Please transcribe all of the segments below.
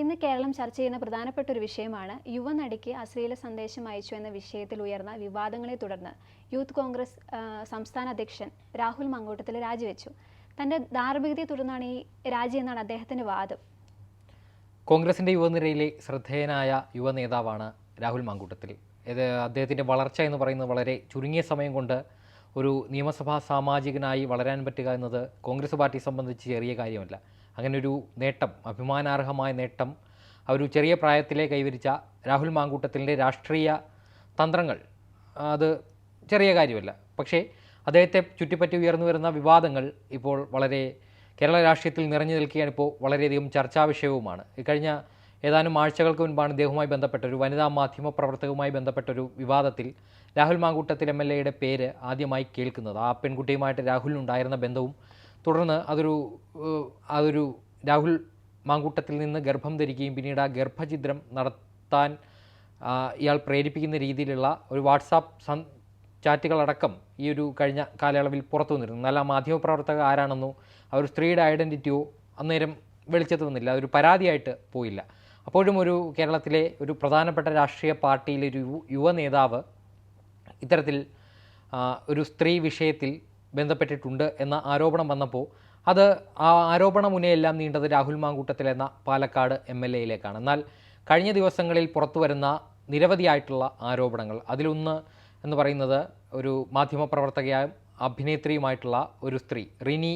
ഇന്ന് കേരളം ചർച്ച ചെയ്യുന്ന പ്രധാനപ്പെട്ട ഒരു വിഷയമാണ് യുവനടിക്ക് അശ്ലീല സന്ദേശം അയച്ചു എന്ന വിഷയത്തിൽ ഉയർന്ന വിവാദങ്ങളെ തുടർന്ന് യൂത്ത് കോൺഗ്രസ് സംസ്ഥാന അധ്യക്ഷൻ രാഹുൽ മങ്കോട്ടത്തിൽ രാജിവെച്ചു. തന്റെ ധാർമ്മികതയെ തുടർന്നാണ് ഈ രാജി എന്നാണ് അദ്ദേഹത്തിന്റെ വാദം. കോൺഗ്രസിന്റെ യുവനിരയിലെ ശ്രദ്ധേയനായ യുവ നേതാവാണ് രാഹുൽ മങ്കൂട്ടത്തിൽ. ഇത് അദ്ദേഹത്തിന്റെ വളർച്ച എന്ന് പറയുന്നത് വളരെ ചുരുങ്ങിയ സമയം കൊണ്ട് ഒരു നിയമസഭാ സാമാജികനായി വളരാൻ പറ്റുക എന്നത് കോൺഗ്രസ് പാർട്ടിയെ സംബന്ധിച്ച് ചെറിയ കാര്യമല്ല. അങ്ങനെ ഒരു നേട്ടം അഭിമാനാർഹമായ നേട്ടം. ആ ഒരു ചെറിയ പ്രായത്തിലെ കൈവരിച്ച രാഹുൽ മാങ്കൂട്ടത്തിന്റെ രാഷ്ട്രീയ തന്ത്രങ്ങൾ അത് ചെറിയ കാര്യമല്ല. പക്ഷേ അദ്ദേഹത്തെ ചുറ്റിപ്പറ്റി ഉയർന്നു വരുന്ന വിവാദങ്ങൾ ഇപ്പോൾ വളരെ കേരള രാഷ്ട്രീയത്തിൽ നിറഞ്ഞു നിൽക്കുകയാണ് ഇപ്പോൾ വളരെയധികം ചർച്ചാ വിഷയവുമാണ്. ഇക്കഴിഞ്ഞ കഴിഞ്ഞ ഏതാനും ആഴ്ചകൾക്ക് മുൻപാണ് ഇദ്ദേഹവുമായി ബന്ധപ്പെട്ട ഒരു വനിതാ മാധ്യമ പ്രവർത്തകവുമായി ബന്ധപ്പെട്ട ഒരു വിവാദത്തിൽ രാഹുൽ മാങ്കൂട്ടത്തിൽ എം എൽ എയുടെ പേര് ആദ്യമായി കേൾക്കുന്നത്. ആ പെൺകുട്ടിയുമായിട്ട് രാഹുലിനുണ്ടായിരുന്ന ബന്ധവും തുടർന്ന് അതൊരു അതൊരു രാഹുൽ മാങ്കൂട്ടത്തിൽ നിന്ന് ഗർഭം ധരിക്കുകയും പിന്നീട് ആ ഗർഭഛിദ്രം നടത്താൻ ഇയാൾ പ്രേരിപ്പിക്കുന്ന രീതിയിലുള്ള ഒരു വാട്സാപ്പ് ചാറ്റുകളടക്കം ഈ ഒരു കഴിഞ്ഞ കാലയളവിൽ പുറത്തു വന്നിരുന്നു. എന്നാൽ ആ മാധ്യമപ്രവർത്തക ആരാണെന്നോ ആ ഒരു സ്ത്രീയുടെ ഐഡന്റിറ്റിയോ അന്നേരം വെളിച്ചത്ത് വന്നില്ല. അതൊരു പരാതിയായിട്ട് പോയില്ല. അപ്പോഴും ഒരു കേരളത്തിലെ ഒരു പ്രധാനപ്പെട്ട രാഷ്ട്രീയ പാർട്ടിയിലെ ഒരു യുവ നേതാവ് ഇത്തരത്തിൽ ഒരു സ്ത്രീ വിഷയത്തിൽ ബന്ധപ്പെട്ടിട്ടുണ്ട് എന്ന ആരോപണം വന്നപ്പോൾ അത് ആ ആരോപണം മുനയെല്ലാം നീണ്ടത് രാഹുൽ മാങ്കൂട്ടത്തിൽ എന്ന പാലക്കാട് എം എൽ എയിലേക്കാണ്. എന്നാൽ കഴിഞ്ഞ ദിവസങ്ങളിൽ പുറത്തു വരുന്ന നിരവധിയായിട്ടുള്ള ആരോപണങ്ങൾ അതിലൊന്ന് എന്ന് പറയുന്നത് ഒരു മാധ്യമപ്രവർത്തകയായും അഭിനേത്രിയുമായിട്ടുള്ള ഒരു സ്ത്രീ റിനി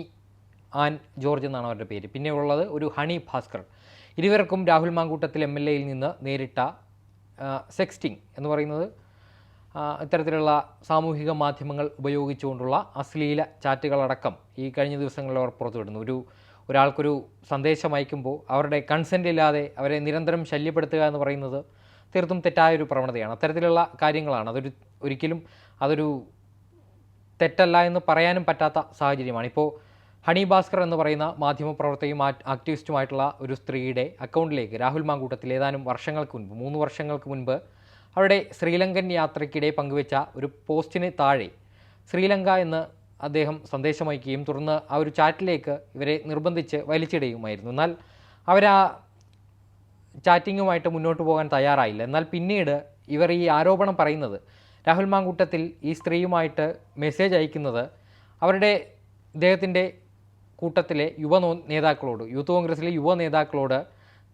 ആൻ ജോർജ് എന്നാണ് അവരുടെ പേര്. പിന്നെ ഉള്ളത് ഒരു ഹണി ഭാസ്കർ. ഇരുവർക്കും രാഹുൽ മാങ്കൂട്ടത്തിൽ എം എൽ എയിൽ നിന്ന് നേരിട്ട സെക്സ്റ്റിംഗ് എന്ന് പറയുന്നത് ഇത്തരത്തിലുള്ള സാമൂഹിക മാധ്യമങ്ങൾ ഉപയോഗിച്ചുകൊണ്ടുള്ള അശ്ലീല ചാറ്റുകളടക്കം ഈ കഴിഞ്ഞ ദിവസങ്ങളിൽ അവർ പുറത്തുവിടുന്നു. ഒരു ഒരാൾക്കൊരു സന്ദേശം അയക്കുമ്പോൾ അവരുടെ കൺസെന്റ് ഇല്ലാതെ അവരെ നിരന്തരം ശല്യപ്പെടുത്തുക എന്ന് പറയുന്നത് തീർത്തും തെറ്റായ ഒരു പ്രവണതയാണ്. അത്തരത്തിലുള്ള കാര്യങ്ങളാണ് അതൊരു ഒരിക്കലും അതൊരു തെറ്റല്ല എന്ന് പറയാനും പറ്റാത്ത സാഹചര്യമാണ്. ഇപ്പോൾ ഹണി ഭാസ്കർ എന്ന് പറയുന്ന മാധ്യമപ്രവർത്തകയും ആക്ടിവിസ്റ്റുമായിട്ടുള്ള ഒരു സ്ത്രീയുടെ അക്കൗണ്ടിലേക്ക് രാഹുൽ മാങ്കൂട്ടത്തിൽ ഏതാനും വർഷങ്ങൾക്ക് മുൻപ് മൂന്ന് വർഷങ്ങൾക്ക് മുൻപ് അവരുടെ ശ്രീലങ്കൻ യാത്രയ്ക്കിടെ പങ്കുവെച്ച ഒരു പോസ്റ്റിന് താഴെ ശ്രീലങ്ക എന്ന് അദ്ദേഹം സന്ദേശമയക്കുകയും തുടർന്ന് ആ ഒരു ചാറ്റിലേക്ക് ഇവരെ നിർബന്ധിച്ച് വലിച്ചിടുകയുമായിരുന്നു എന്നാൽ അവരാ ചാറ്റിങ്ങുമായിട്ട് മുന്നോട്ട് പോകാൻ തയ്യാറായില്ല. എന്നാൽ പിന്നീട് ഇവർ ഈ ആരോപണം പറയുന്നത് രാഹുൽ മാങ്കൂട്ടത്തിൽ ഈ സ്ത്രീയുമായിട്ട് മെസ്സേജ് അയക്കുന്നത് അവരുടെ ഇദ്ദേഹത്തിന്റെ കൂട്ടത്തിലെ യുവ നേതാക്കളോട് യൂത്ത് കോൺഗ്രസിലെ യുവ നേതാക്കളോട്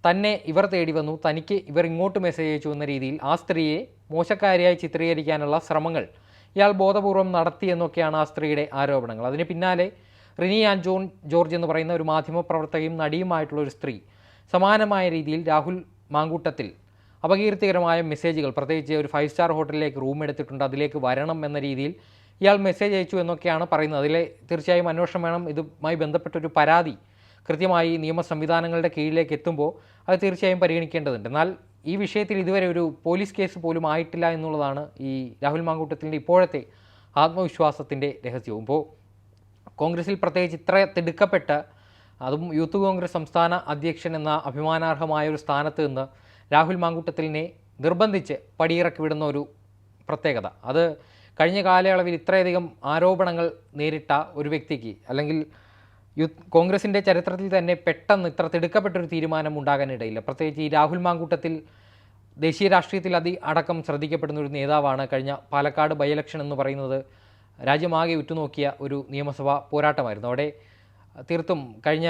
തന്നെ ഇവർ തേടി വന്നു. തനിക്ക് ഇവർ ഇങ്ങോട്ട് മെസ്സേജ് അയച്ചു എന്ന രീതിയിൽ ആ സ്ത്രീയെ മോശക്കാരിയായി ചിത്രീകരിക്കാനുള്ള ശ്രമങ്ങൾ ഇയാൾ ബോധപൂർവം നടത്തിയെന്നൊക്കെയാണ് ആ സ്ത്രീയുടെ ആരോപണങ്ങൾ. അതിന് പിന്നാലെ റിനി ആൻ ജോൺ ജോർജ് എന്ന് പറയുന്ന ഒരു മാധ്യമപ്രവർത്തകയും നടിയുമായിട്ടുള്ള ഒരു സ്ത്രീ സമാനമായ രീതിയിൽ രാഹുൽ മാങ്കൂട്ടത്തിൽ അപകീർത്തികരമായ മെസ്സേജുകൾ പ്രത്യേകിച്ച് ഒരു ഫൈവ് സ്റ്റാർ ഹോട്ടലിലേക്ക് റൂം എടുത്തിട്ടുണ്ട് അതിലേക്ക് വരണം എന്ന രീതിയിൽ ഇയാൾ മെസ്സേജ് അയച്ചു എന്നൊക്കെയാണ് പറയുന്നത്. അതിലെ തീർച്ചയായും അന്വേഷണം വേണം. ഇതുമായി ബന്ധപ്പെട്ടൊരു പരാതി കൃത്യമായി നിയമ സംവിധാനങ്ങളുടെ കീഴിലേക്ക് എത്തുമ്പോൾ അത് തീർച്ചയായും പരിഗണിക്കേണ്ടതുണ്ട്. എന്നാൽ ഈ വിഷയത്തിൽ ഇതുവരെ ഒരു പോലീസ് കേസ് പോലും ആയിട്ടില്ല എന്നുള്ളതാണ് ഈ രാഹുൽ മാങ്കൂട്ടത്തിന്റെ ഇപ്പോഴത്തെ ആത്മവിശ്വാസത്തിന്റെ രഹസ്യവും. ഇപ്പോൾ കോൺഗ്രസിൽ പ്രത്യേകിച്ച് ഇത്ര തിടുക്കപ്പെട്ട് അതും യൂത്ത് കോൺഗ്രസ് സംസ്ഥാന അധ്യക്ഷൻ എന്ന അഭിമാനാർഹമായ ഒരു സ്ഥാനത്ത് നിന്ന് രാഹുൽ മാങ്കൂട്ടത്തിലിനെ നിർബന്ധിച്ച് പടിയിറക്കി വിടുന്ന ഒരു പ്രത്യേകത. അത് കഴിഞ്ഞ കാലയളവിൽ ഇത്രയധികം ആരോപണങ്ങൾ നേരിട്ട ഒരു വ്യക്തിക്ക് അല്ലെങ്കിൽ കോൺഗ്രസിന്റെ ചരിത്രത്തിൽ തന്നെ പെട്ടെന്ന് ഇത്ര തിടുക്കപ്പെട്ടൊരു തീരുമാനം ഉണ്ടാകാനിടയില്ല. പ്രത്യേകിച്ച് ഈ രാഹുൽ മാങ്കൂട്ടത്തിൽ ദേശീയ രാഷ്ട്രീയത്തിൽ അതി അടക്കം ശ്രദ്ധിക്കപ്പെടുന്ന ഒരു നേതാവാണ് കഴിഞ്ഞ പാലക്കാട് ബൈ ഇലക്ഷൻ എന്ന് പറയുന്നത് രാജ്യമാകെ ഉറ്റുനോക്കിയ ഒരു നിയമസഭാ പോരാട്ടമായിരുന്നു. അവിടെ തീർത്തും കഴിഞ്ഞ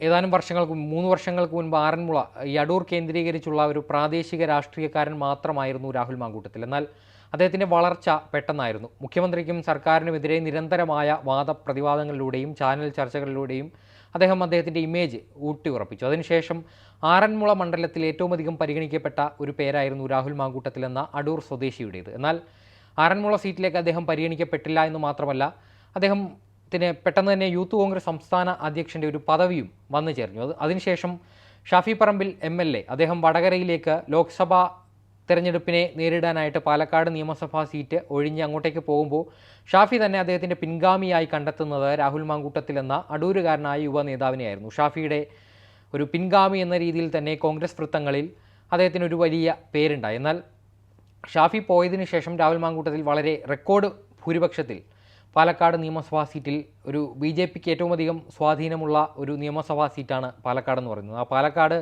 ഏതാനും വർഷങ്ങൾക്ക് മൂന്ന് വർഷങ്ങൾക്ക് മുൻപ് ആറന്മുള ഈ അടൂർ കേന്ദ്രീകരിച്ചുള്ള ഒരു പ്രാദേശിക രാഷ്ട്രീയക്കാരൻ മാത്രമായിരുന്നു രാഹുൽ മാങ്കൂട്ടത്തിൽ. എന്നാൽ അദ്ദേഹത്തിന്റെ വളർച്ച പെട്ടെന്നായിരുന്നു. മുഖ്യമന്ത്രിക്കും സർക്കാരിനുമെതിരെ നിരന്തരമായ വാദപ്രതിവാദങ്ങളിലൂടെയും ചാനൽ ചർച്ചകളിലൂടെയും അദ്ദേഹം അദ്ദേഹത്തിന്റെ ഇമേജ് ഊട്ടിയുറപ്പിച്ചു. അതിനുശേഷം ആറന്മുള മണ്ഡലത്തിൽ ഏറ്റവും അധികം പരിഗണിക്കപ്പെട്ട ഒരു പേരായിരുന്നു രാഹുൽ മാങ്കൂട്ടത്തിൽ എന്ന അടൂർ സ്വദേശിയുടേത്. എന്നാൽ ആറന്മുള സീറ്റിലേക്ക് അദ്ദേഹം പരിഗണിക്കപ്പെട്ടില്ല എന്ന് മാത്രമല്ല അദ്ദേഹത്തിന് പെട്ടെന്ന് തന്നെ യൂത്ത് കോൺഗ്രസ് സംസ്ഥാന അധ്യക്ഷന്റെ ഒരു പദവിയും വന്നു ചേർന്നു. അത് അതിനുശേഷം Shafi Parambil M L A അദ്ദേഹം വടകരയിലേക്ക് ലോക്സഭാ തെരഞ്ഞെടുപ്പിനെ നേരിടാനായിട്ട് പാലക്കാട് നിയമസഭാ സീറ്റ് ഒഴിഞ്ഞ് അങ്ങോട്ടേക്ക് പോകുമ്പോൾ ഷാഫി തന്നെ അദ്ദേഹത്തിന്റെ പിൻഗാമിയായി കണ്ടെത്തുന്നത് രാഹുൽ മാങ്കൂട്ടത്തിൽ എന്ന അടൂരുകാരനായ യുവ നേതാവിനെയായിരുന്നു. ഷാഫിയുടെ ഒരു പിൻഗാമി എന്ന രീതിയിൽ തന്നെ കോൺഗ്രസ് വൃത്തങ്ങളിൽ അദ്ദേഹത്തിന് ഒരു വലിയ പേരുണ്ടായി. എന്നാൽ ഷാഫി പോയതിനു ശേഷം രാഹുൽ മാങ്കൂട്ടത്തിൽ വളരെ റെക്കോർഡ് ഭൂരിപക്ഷത്തിൽ പാലക്കാട് നിയമസഭാ സീറ്റിൽ ഒരു ബി ജെ പിക്ക് ഏറ്റവും അധികം സ്വാധീനമുള്ള ഒരു നിയമസഭാ സീറ്റാണ് പാലക്കാട് എന്ന് പറയുന്നത്. ആ പാലക്കാട്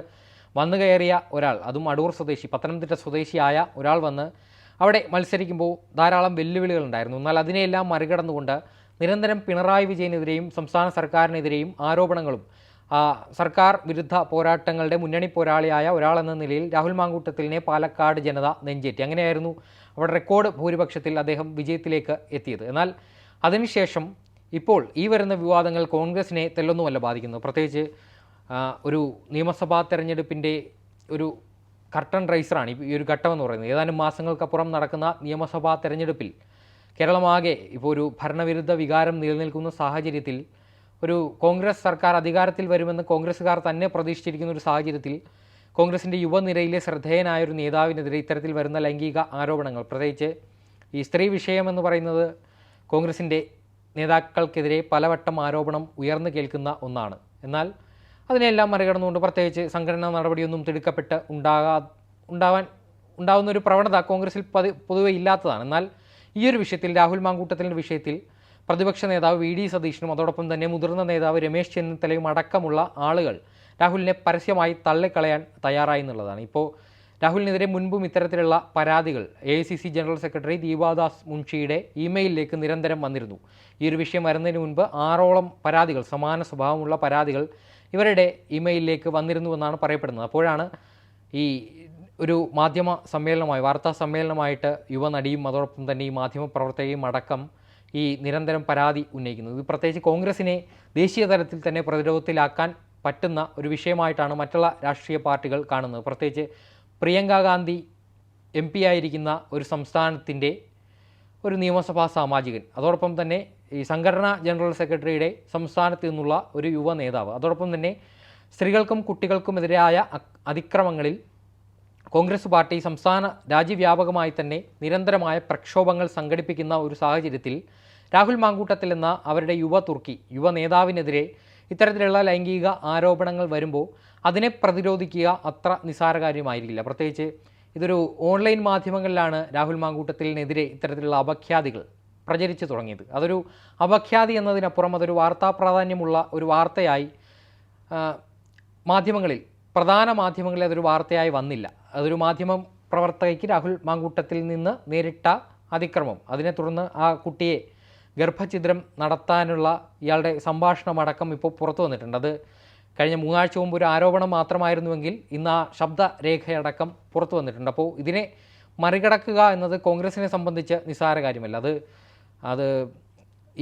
വന്നു കയറിയ ഒരാൾ അതും അടൂർ സ്വദേശി പത്തനംതിട്ട സ്വദേശിയായ ഒരാൾ വന്ന് അവിടെ മത്സരിക്കുമ്പോൾ ധാരാളം വെല്ലുവിളികൾ ഉണ്ടായിരുന്നു. എന്നാൽ അതിനെയെല്ലാം മറികടന്നുകൊണ്ട് നിരന്തരം പിണറായി വിജയനെതിരെയും സംസ്ഥാന സർക്കാരിനെതിരെയും ആരോപണങ്ങളും സർക്കാർ വിരുദ്ധ പോരാട്ടങ്ങളുടെ മുന്നണി പോരാളിയായ ഒരാളെന്ന നിലയിൽ രാഹുൽ മാങ്കൂട്ടത്തിലിനെ പാലക്കാട് ജനത നെഞ്ചേറ്റി. അങ്ങനെയായിരുന്നു അവിടെ റെക്കോർഡ് ഭൂരിപക്ഷത്തിൽ അദ്ദേഹം വിജയത്തിലേക്ക് എത്തിയത്. എന്നാൽ അതിനുശേഷം ഇപ്പോൾ ഈ വരുന്ന വിവാദങ്ങൾ കോൺഗ്രസിനെ തെല്ലൊന്നുമല്ല ബാധിക്കുന്നു. പ്രത്യേകിച്ച് ഒരു നിയമസഭാ തെരഞ്ഞെടുപ്പിന്റെ ഒരു കർട്ടൺ റൈസറാണ് ഈ ഒരു ഘട്ടം എന്ന് പറയുന്നത്. ഏതാനും മാസങ്ങൾക്കപ്പുറം നടക്കുന്ന നിയമസഭാ തെരഞ്ഞെടുപ്പിൽ കേരളമാകെ ഇപ്പോൾ ഒരു ഭരണവിരുദ്ധ വികാരം നിലനിൽക്കുന്ന സാഹചര്യത്തിൽ ഒരു കോൺഗ്രസ് സർക്കാർ അധികാരത്തിൽ വരുമെന്ന് കോൺഗ്രസ്സുകാർ തന്നെ പ്രതീക്ഷിച്ചിരിക്കുന്ന ഒരു സാഹചര്യത്തിൽ കോൺഗ്രസിന്റെ യുവനിരയിലെ ശ്രദ്ധേയനായ ഒരു നേതാവിനെതിരെ ഇത്തരത്തിൽ വരുന്ന ലൈംഗിക ആരോപണങ്ങൾ പ്രത്യേകിച്ച് ഈ സ്ത്രീ വിഷയമെന്ന് പറയുന്നത് കോൺഗ്രസിന്റെ നേതാക്കൾക്കെതിരെ പലവട്ടം ആരോപണം ഉയർന്നു കേൾക്കുന്ന ഒന്നാണ്. എന്നാൽ അതിനെല്ലാം മറികടന്നുകൊണ്ട് പ്രത്യേകിച്ച് സംഘടനാ നടപടിയൊന്നും തിടുക്കപ്പെട്ട് ഉണ്ടാകാ ഉണ്ടാവാൻ ഉണ്ടാകുന്ന ഒരു പ്രവണത കോൺഗ്രസിൽ പതി പൊതുവെ ഇല്ലാത്തതാണ്. എന്നാൽ ഈ ഒരു വിഷയത്തിൽ രാഹുൽ മാങ്കൂട്ടത്തിന്റെ വിഷയത്തിൽ പ്രതിപക്ഷ നേതാവ് വി ഡി സതീഷിനും അതോടൊപ്പം തന്നെ മുതിർന്ന നേതാവ് രമേശ് ചെന്നിത്തലയും അടക്കമുള്ള ആളുകൾ രാഹുലിനെ പരസ്യമായി തള്ളിക്കളയാൻ തയ്യാറായി എന്നുള്ളതാണ്. ഇപ്പോൾ രാഹുലിനെതിരെ മുൻപും ഇത്തരത്തിലുള്ള പരാതികൾ എ ജനറൽ സെക്രട്ടറി ദീപാദാസ് മുൻഷിയുടെ ഇമെയിലിലേക്ക് നിരന്തരം വന്നിരുന്നു. ഈ ഒരു വിഷയം വരുന്നതിന് മുൻപ് ആറോളം പരാതികൾ സമാന സ്വഭാവമുള്ള പരാതികൾ ഇവരുടെ ഇമെയിലിലേക്ക് വന്നിരുന്നുവെന്നാണ് പറയപ്പെടുന്നത്. അപ്പോഴാണ് ഈ ഒരു മാധ്യമ സമ്മേളനമായി വാർത്താ സമ്മേളനമായിട്ട് യുവനടിയും അതോടൊപ്പം തന്നെ ഈ മാധ്യമ പ്രവർത്തകയും അടക്കം ഈ നിരന്തരം പരാതി ഉന്നയിക്കുന്നത്. ഇത് പ്രത്യേകിച്ച് കോൺഗ്രസിനെ ദേശീയ തലത്തിൽ തന്നെ പ്രതിരോധത്തിലാക്കാൻ പറ്റുന്ന ഒരു വിഷയമായിട്ടാണ് മറ്റുള്ള രാഷ്ട്രീയ പാർട്ടികൾ കാണുന്നത്. പ്രത്യേകിച്ച് പ്രിയങ്ക ഗാന്ധി എം പി ആയിരിക്കുന്ന ഒരു സംസ്ഥാനത്തിന്റെ ഒരു നിയമസഭാ സാമാജികൻ. അതോടൊപ്പം തന്നെ ഈ സംഘടനാ ജനറൽ സെക്രട്ടറിയുടെ സംസ്ഥാനത്ത് നിന്നുള്ള ഒരു യുവ നേതാവ്. അതോടൊപ്പം തന്നെ സ്ത്രീകൾക്കും കുട്ടികൾക്കുമെതിരായ അതിക്രമങ്ങളിൽ കോൺഗ്രസ് പാർട്ടി സംസ്ഥാന രാജ്യവ്യാപകമായി തന്നെ നിരന്തരമായ പ്രക്ഷോഭങ്ങൾ സംഘടിപ്പിക്കുന്ന ഒരു സാഹചര്യത്തിൽ രാഹുൽ മാങ്കൂട്ടത്തിൽ എന്ന അവരുടെ യുവ തുർക്കി യുവ നേതാവിനെതിരെ ഇത്തരത്തിലുള്ള ലൈംഗിക ആരോപണങ്ങൾ വരുമ്പോൾ അതിനെ പ്രതിരോധിക്കുക അത്ര നിസ്സാര കാര്യമായിരിക്കില്ല. പ്രത്യേകിച്ച് ഇതൊരു ഓൺലൈൻ മാധ്യമങ്ങളിലാണ് രാഹുൽ മാങ്കൂട്ടത്തിനെതിരെ ഇത്തരത്തിലുള്ള അപഖ്യാതികൾ പ്രചരിച്ചു തുടങ്ങിയത്. അതൊരു അപഖ്യാതി എന്നതിനപ്പുറം അതൊരു വാർത്താ പ്രാധാന്യമുള്ള ഒരു വാർത്തയായി മാധ്യമങ്ങളിൽ പ്രധാന മാധ്യമങ്ങളിൽ അതൊരു വാർത്തയായി വന്നില്ല. അതൊരു മാധ്യമ പ്രവർത്തകയ്ക്ക് രാഹുൽ മാങ്കൂട്ടത്തിൽ നിന്ന് നേരിട്ട അതിക്രമം. അതിനെ തുടർന്ന് ആ കുട്ടിയെ ഗർഭഛിദ്രം നടത്താനുള്ള ഇയാളുടെ സംഭാഷണമടക്കം ഇപ്പോൾ പുറത്തു വന്നിട്ടുണ്ട്. അത് കഴിഞ്ഞ മൂന്നാഴ്ച മുമ്പ് ഒരു ആരോപണം മാത്രമായിരുന്നുവെങ്കിൽ ഇന്ന് ആ ശബ്ദരേഖയടക്കം പുറത്തു വന്നിട്ടുണ്ട്. അപ്പോൾ ഇതിനെ മറികടക്കുക എന്നത് കോൺഗ്രസിനെ സംബന്ധിച്ച് നിസ്സാര കാര്യമല്ല. അത് അത്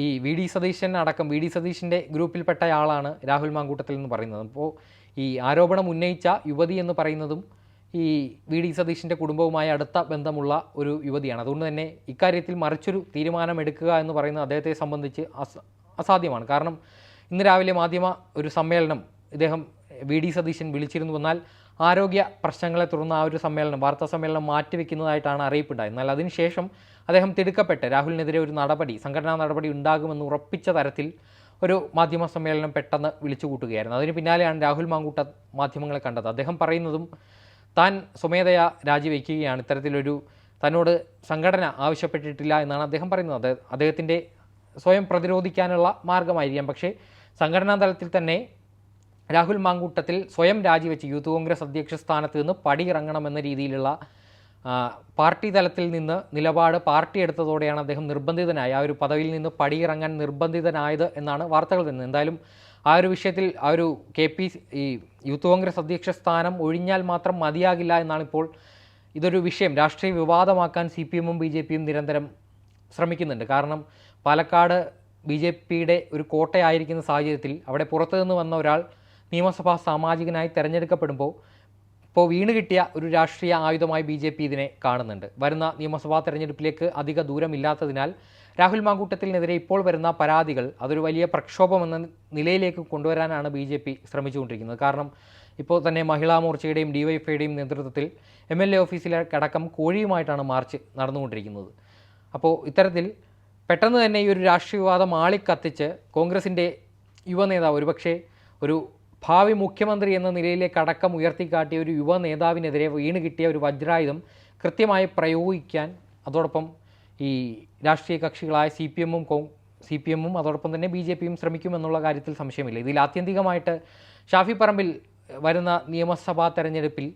ഈ വി ഡി സതീശൻ അടക്കം വി ഡി സതീശന്റെ ഗ്രൂപ്പിൽപ്പെട്ടയാളാണ് രാഹുൽ മാങ്കൂട്ടത്തിൽ എന്ന് പറയുന്നത്. അപ്പോൾ ഈ ആരോപണം ഉന്നയിച്ച യുവതി എന്ന് പറയുന്നതും ഈ വി ഡി സതീശന്റെ കുടുംബവുമായി അടുത്ത ബന്ധമുള്ള ഒരു യുവതിയാണ്. അതുകൊണ്ട് തന്നെ ഇക്കാര്യത്തിൽ മറിച്ചൊരു തീരുമാനമെടുക്കുക എന്ന് പറയുന്നത് അദ്ദേഹത്തെ സംബന്ധിച്ച് അസ അസാധ്യമാണ്. കാരണം ഇന്ന് രാവിലെ മാധ്യമ ഒരു സമ്മേളനം ഇദ്ദേഹം വി ഡി സതീശൻ വിളിച്ചിരുന്നു. എന്നാൽ ആരോഗ്യ പ്രശ്നങ്ങളെ തുടർന്ന് ആ ഒരു സമ്മേളനം വാർത്താ സമ്മേളനം മാറ്റിവെക്കുന്നതായിട്ടാണ് അറിയിപ്പുണ്ടായത്. എന്നാൽ അതിനുശേഷം അദ്ദേഹം തിടുക്കപ്പെട്ട് രാഹുലിനെതിരെ ഒരു നടപടി സംഘടനാ നടപടി ഉണ്ടാകുമെന്ന് ഉറപ്പിച്ച തരത്തിൽ ഒരു മാധ്യമ സമ്മേളനം പെട്ടെന്ന് വിളിച്ചു കൂട്ടുകയായിരുന്നു അതിന് പിന്നാലെയാണ് രാഹുൽ മാങ്കൂട്ട മാധ്യമങ്ങളെ കണ്ടത്. അദ്ദേഹം പറയുന്നതും താൻ സ്വമേധയാ രാജിവെക്കുകയാണ്. ഇത്തരത്തിലൊരു തന്നോട് സംഘടന ആവശ്യപ്പെട്ടിട്ടില്ല എന്നാണ് അദ്ദേഹം പറയുന്നത്. അദ്ദേഹത്തിന്റെ സ്വയം പ്രതിരോധിക്കാനുള്ള മാർഗമായിരിക്കാം. പക്ഷേ സംഘടനാ തലത്തിൽ തന്നെ രാഹുൽ മാങ്കൂട്ടത്തിൽ സ്വയം രാജിവെച്ച് യൂത്ത് കോൺഗ്രസ് അധ്യക്ഷ സ്ഥാനത്ത് നിന്ന് പടിയിറങ്ങണമെന്ന രീതിയിലുള്ള പാർട്ടി തലത്തിൽ നിന്ന് നിലപാട് പാർട്ടി എടുത്തതോടെയാണ് അദ്ദേഹം നിർബന്ധിതനായ. ആ ഒരു പദവിയിൽ നിന്ന് പടിയിറങ്ങാൻ നിർബന്ധിതനായത് എന്നാണ് വാർത്തകൾ വരുന്നത്. എന്തായാലും ആ ഒരു വിഷയത്തിൽ ആ ഒരു കെ പി ഈ യൂത്ത് കോൺഗ്രസ് അധ്യക്ഷ സ്ഥാനം ഒഴിഞ്ഞാൽ മാത്രം മതിയാകില്ല എന്നാണ് ഇപ്പോൾ ഇതൊരു വിഷയം. രാഷ്ട്രീയ വിവാദമാക്കാൻ സി പി എമ്മും ബി ജെ പിയും നിരന്തരം ശ്രമിക്കുന്നുണ്ട്. കാരണം പാലക്കാട് ബി ജെ പിയുടെ ഒരു കോട്ടയായിരിക്കുന്ന സാഹചര്യത്തിൽ അവിടെ പുറത്തുനിന്ന് വന്ന ഒരാൾ നിയമസഭാ സാമാജികനായി തെരഞ്ഞെടുക്കപ്പെടുമ്പോൾ ഇപ്പോൾ വീണ് കിട്ടിയ ഒരു രാഷ്ട്രീയ ആയുധമായി ബി ജെ പി ഇതിനെ കാണുന്നുണ്ട്. വരുന്ന നിയമസഭാ തെരഞ്ഞെടുപ്പിലേക്ക് അധിക ദൂരമില്ലാത്തതിനാൽ രാഹുൽ മാങ്കൂട്ടത്തിനെതിരെ ഇപ്പോൾ വരുന്ന പരാതികൾ അതൊരു വലിയ പ്രക്ഷോഭം എന്ന നിലയിലേക്ക് കൊണ്ടുവരാനാണ് ബി ജെ പി ശ്രമിച്ചുകൊണ്ടിരിക്കുന്നത്. കാരണം ഇപ്പോൾ തന്നെ മഹിളാ മോർച്ചയുടെയും ഡിവൈഎഫ്ഐയുടെയും നേതൃത്വത്തിൽ എം എൽ എ ഓഫീസിലടക്കം കോഴിയുമായിട്ടാണ് മാർച്ച് നടന്നുകൊണ്ടിരിക്കുന്നത്. അപ്പോൾ ഇത്തരത്തിൽ പെട്ടെന്ന് തന്നെ ഈ ഒരു രാഷ്ട്രീയവാദം ആളിക്കത്തിച്ച് കോൺഗ്രസിന്റെ യുവനേതാവ് ഒരുപക്ഷെ ഒരു ഭാവി മുഖ്യമന്ത്രി എന്ന നിലയിലേക്ക് അടക്കം ഉയർത്തിക്കാട്ടിയ ഒരു യുവ നേതാവിനെതിരെ വീണ് കിട്ടിയ ഒരു വജ്രായുധം കൃത്യമായി പ്രയോഗിക്കാൻ അതോടൊപ്പം ഈ രാഷ്ട്രീയ കക്ഷികളായ സി പി എമ്മും കോ സി പി എമ്മും അതോടൊപ്പം തന്നെ ബി ജെ പിയും ശ്രമിക്കുമെന്നുള്ള കാര്യത്തിൽ സംശയമില്ല. ഇതിൽ ആത്യന്തികമായിട്ട് ഷാഫി പറമ്പിൽ വരുന്ന നിയമസഭാ തെരഞ്ഞെടുപ്പിൽ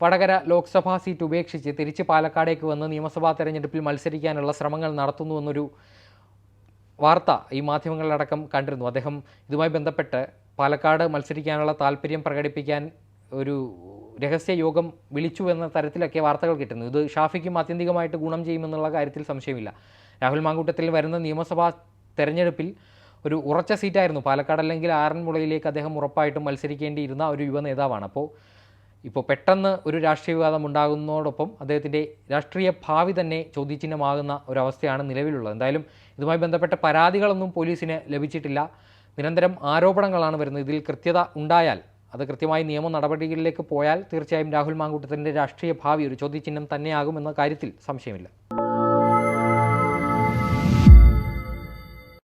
വടകര ലോക്സഭാ സീറ്റ് ഉപേക്ഷിച്ച് തിരിച്ച് പാലക്കാടേക്ക് വന്ന് നിയമസഭാ തെരഞ്ഞെടുപ്പിൽ മത്സരിക്കാനുള്ള ശ്രമങ്ങൾ നടത്തുന്നു എന്നൊരു വാർത്ത ഈ മാധ്യമങ്ങളിലടക്കം കണ്ടിരുന്നു. അദ്ദേഹം ഇതുമായി ബന്ധപ്പെട്ട് പാലക്കാട് മത്സരിക്കാനുള്ള താല്പര്യം പ്രകടിപ്പിക്കാൻ ഒരു രഹസ്യ യോഗം വിളിച്ചു എന്ന തരത്തിലൊക്കെ വാർത്തകൾ കിട്ടുന്നു. ഇത് ഷാഫിക്കും ആത്യന്തികമായിട്ട് ഗുണം ചെയ്യുമെന്നുള്ള കാര്യത്തിൽ സംശയമില്ല. രാഹുൽ മാങ്കൂട്ടത്തിൽ വരുന്ന നിയമസഭാ തെരഞ്ഞെടുപ്പിൽ ഒരു ഉറച്ച സീറ്റായിരുന്നു. പാലക്കാട് അല്ലെങ്കിൽ ആറന്മുളയിലേക്ക് അദ്ദേഹം ഉറപ്പായിട്ടും മത്സരിക്കേണ്ടിയിരുന്ന ഒരു യുവ നേതാവാണ്. അപ്പോൾ ഇപ്പോൾ പെട്ടെന്ന് ഒരു രാഷ്ട്രീയ വിവാദം ഉണ്ടാകുന്നതോടൊപ്പം അദ്ദേഹത്തിന്റെ രാഷ്ട്രീയ ഭാവി തന്നെ ചോദ്യചിഹ്നമാകുന്ന ഒരവസ്ഥയാണ് നിലവിലുള്ളത്. എന്തായാലും ഇതുമായി ബന്ധപ്പെട്ട പരാതികളൊന്നും പോലീസിന് ലഭിച്ചിട്ടില്ല. നിരന്തരം ആരോപണങ്ങളാണ് വരുന്നത്. ഇതിൽ കൃത്യത ഉണ്ടായാൽ അത് കൃത്യമായി നിയമ നടപടികളിലേക്ക് പോയാൽ തീർച്ചയായും രാഹുൽ മാങ്കൂട്ടത്തിന്റെ രാഷ്ട്രീയ ഭാവി ഒരു ചോദ്യചിഹ്നം തന്നെയാകുമെന്ന കാര്യത്തിൽ സംശയമില്ല.